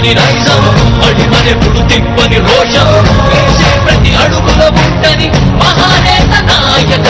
తిప్పని నైజం అడిమనెప్పుడు తిప్పని రోషం. ప్రతి అడుగుల ఉంటని మహానేత నాయక.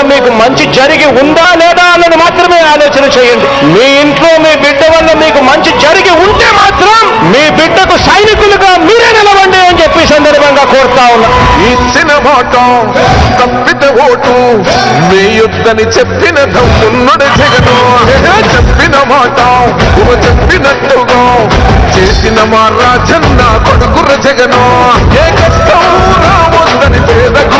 వల్ల మీకు మంచి జరిగి ఉందా లేదా అన్నది మాత్రమే ఆలోచన చేయండి. మీ ఇంట్లో మీ బిడ్డ వల్ల మీకు మంచి జరిగి ఉంటే మాత్రం మీ బిడ్డకు సైనికులుగా మీరే నిలవండి అని చెప్పి సందర్భంగా కోరుతా ఉన్నా. ఇచ్చిన మాట ఓటు మీ యుద్ధని చెప్పిన దమ్మున్నడు జగను. చెప్పిన మాట చెప్పినట్టుగా. చేసిన మా రాజన్న కొడుకుర జగను. ఏ కష్టం రావద్దని పేదకు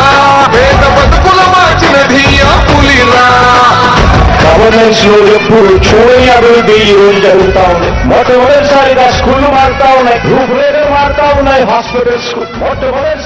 గవర్నెన్స్ లో ఎప్పుడు చూడని అభివృద్ధి ఈ రోజు జరుగుతా ఉంది మొట్టమొదటిసారిగా స్కూళ్లు మారుతా ఉన్నాయి రూపురేఖలు మారుతా ఉన్నాయి హాస్పిటల్స్ మొట్టమొదటి